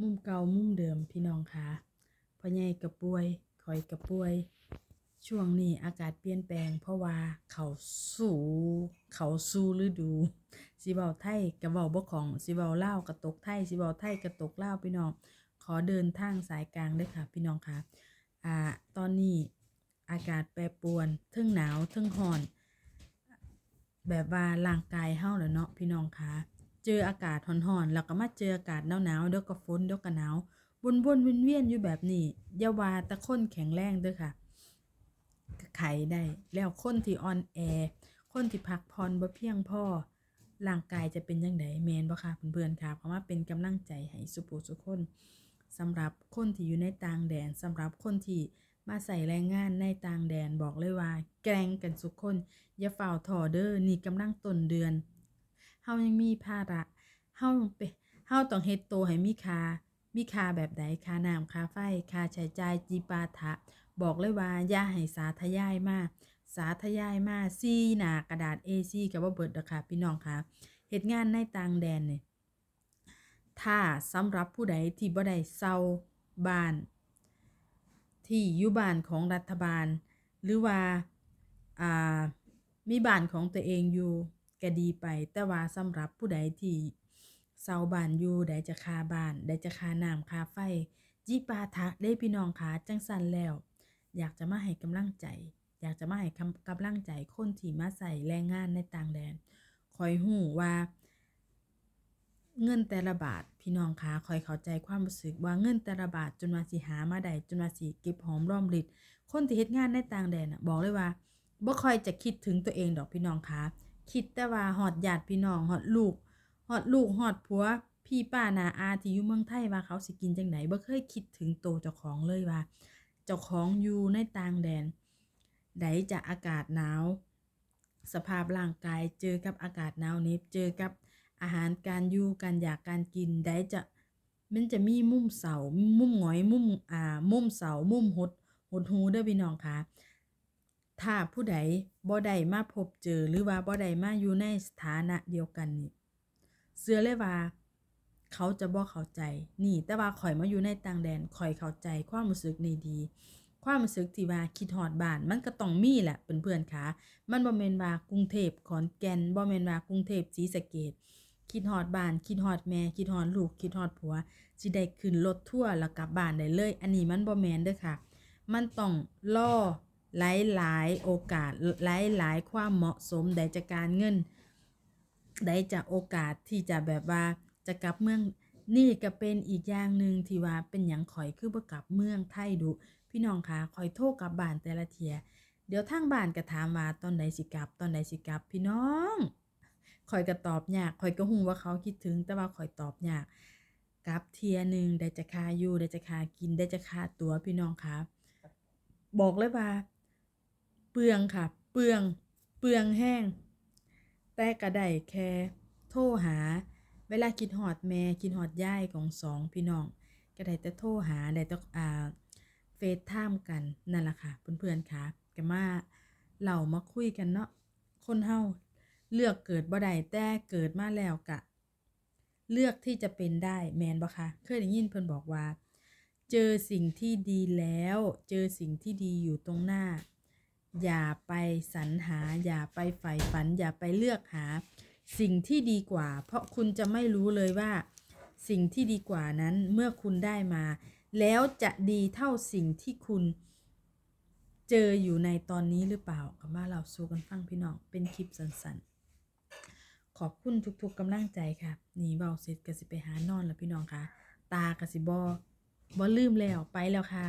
มุมเก่ามุมเดิมพี่น้องคะพ่อใหญ่กระป่วยคอยกระป่วย ช่วงนี้อากาศเปลี่ยนแปลง เพราะว่าเขาสู่เขาสู่ฤดูสิเว้าไทยกระเว้าบ่ของสิเว้าลาวกะตกไทยสิเว้าไทยกระตกเลาพี่น้อง ขอเดินทางสายกลางด้อค่ะ พี่น้องค่ะอ่าตอนนี้อากาศแปรปรวนทึ่งหนาวทึ่งร้อน แบบว่าร่างกายเฮาแหล้วเนาะพี่น้องคะ เจออากาศร้อนๆแล้วก็มาเจออากาศหนาวๆเดี๋ยวก็ฝนเดี๋ยวก็หนาววนๆเวียนๆอยู่แบบนี้อย่าว่าแต่คนแข็งแรงเด้อค่ะก็ไขได้แล้วคนที่อ่อนแอ คนที่พักผ่อนบ่เพียงพอร่างกายจะเป็นจังไดแมนบ่ค่ะเพื่อนๆค่ะเพราะว่าเป็นกำลังใจให้สุผู้สุคนสำหรับคนที่อยู่ในต่างแดนสำหรับคนที่มาใส่แรงงานในต่างแดนบอกเลยว่า แกร่งกันสุกคน อย่าฝ่าถอเด้อนี่กำลังต้นเดือนายังมีภาระเฮาไปเฮาต้องเฮ็ดโตให้มีค่ามีค่าแบบใดค่าน้ำค่าไฟค่าใช้จ่ายจีปาถะ บอกเลยว่าอย่าให้สาทยายมาสาทยายมาซีหนากระดาษ A4 ก็บ่เบิดดอกค่ะพี่น้องค่ะเฮ็ดงานในต่างแดนนี่ยถ้าสำหรับผู้ใดที่บ่ได้เซาบ้าน ที่อยู่บ้านของรัฐบาล หรือว่าอ่ามีบ้านของตัวเองอยู่ ก็ดีไป แต่ว่าสำหรับผู้ใดที่เซาบ้านอยู่ใดจะคาบ้านใดจะคาน้ำคาไฟ จิปาถะได้พี่น้องคะจังสันแล้ว อยากจะมาให้กำลังใจ อยากจะมาให้กำกำลังใจคนที่มาใส่แรงงานในต่างแดนคอยหูว่า เงินแต่ละบาทพี่น้องคะคอยเข้าใจความรู้สึกว่าเงินแต่ละบาทจนว่าสิหามาได้จนว่าสิเก็บหอมรอมริดคนที่เฮ็ดงานในต่างแดนน่ะบอกเลยว่าบ่ค่อยจะคิดถึงตัวเองดอกพี่น้องคะ คิดแต่ว่าฮอดญาติพี่น้องฮอดลูกฮอดลูกฮอดผัว พี่ป้านาอาที่อยู่เมืองไทยว่าเขาสิกินจังไดบ่เคยคิดถึงโตเจ้าของเลยว่า เจ้าของอยู่ในต่างแดนใดจะอากาศหนาว สภาพร่างกายเจอกับอากาศหนาวเน็บเจอกับอาหารการอยู่การอยากการกินได้จะมันจะมีมุมเสา มุมหงอย มุมอ่า มุมเสา มุมหด หดหูเด้อพี่น้องค่ะ ถ้าผู้ใดบ่ได้มาพบเจอหรือว่าบ่ได้มาอยู่ในสถานะเดียวกันนี่เชื่อเลยว่า เขาจะบ่เข้าใจ นี่ แต่ว่าข่อยมาอยู่ในต่างแดนข่อยเข้าใจความรู้สึกนี้ดี ความรู้สึกที่ว่าคิดฮอดบ้าน มันก็ต้องมีแหละเพื่อนๆค่ะมันบ่แม่นว่ากรุงเทพขอนแก่นบ่แม่นว่ากรุงเทพศรีสะเกษคิดฮอดบ้าน คิดฮอดแม่ คิดฮอดลูก คิดฮอดผัวสิได้ขึ้นรถทั่วแล้วกลับบ้านได้เลย อันนี้มันบ่แม่นเด้อค่ะ มันต้องรอ หลายๆโอกาสหลายๆความเหมาะสมใดจากการเงินได้จากโอกาสที่จะแบบว่าจะกลับเมืองนี่ก็เป็นอีกอย่างหนึ่งที่ว่าเป็นอย่างข่อยคือบ่กลับเมืองไทยดูพี่น้องคะข่อยโทรกลับบ้านแต่ละเทีย เดี๋ยวทางบ้านก็ถามว่าตอนใดสิกลับ ตอนใดสิกลับ พี่น้องข่อยก็ตอบยากข่อยก็ฮู้ว่าเขาคิดถึง แต่ว่าข่อยตอบยากกลับเทียหนึ่งได้จะคาอยู่ได้จะคากินได้จะคาตัวพี่น้องคะบอกเลยว่า เปลืองค่ะ เปลือง เปลืองแห้ง แต่ก็ไดแค่โทรหา เวลาคิดฮอดแม่คิดฮอดย่ายของสองพี่น้องก็ไดแต่โทรหาได้ต่อ่าเฟซไทม์กันนั่นแหละค่ะเพื่อนๆค่ะก็มาเล่ามาคุยกันเนาะคนเฮาเลือกเกิดบ่ได้แต่เกิดมาแล้วกะ เลือกที่จะเป็นได้แมนบ่คะเคยได้ยินเพิ่นบอกว่า เจอสิ่งที่ดีแล้ว เจอสิ่งที่ดีอยู่ตรงหน้า อย่าไปสรรหา อย่าไปใฝ่ฝัน อย่าไปเลือกหา สิ่งที่ดีกว่า เพราะคุณจะไม่รู้เลยว่า สิ่งที่ดีกว่านั้นเมื่อคุณได้มา แล้วจะดีเท่าสิ่งที่คุณเจออยู่ในตอนนี้หรือเปล่ากับว่าเราสู้กันฟังพี่น้องเป็นคลิปสั้นๆ ขอบคุณทุกๆกำลังใจค่ะนี่เบาเสร็จก็สิไปหานอนแล้วพี่น้องค่ะ ตากสิบอบอลืมแล้วไปแล้วค่ะ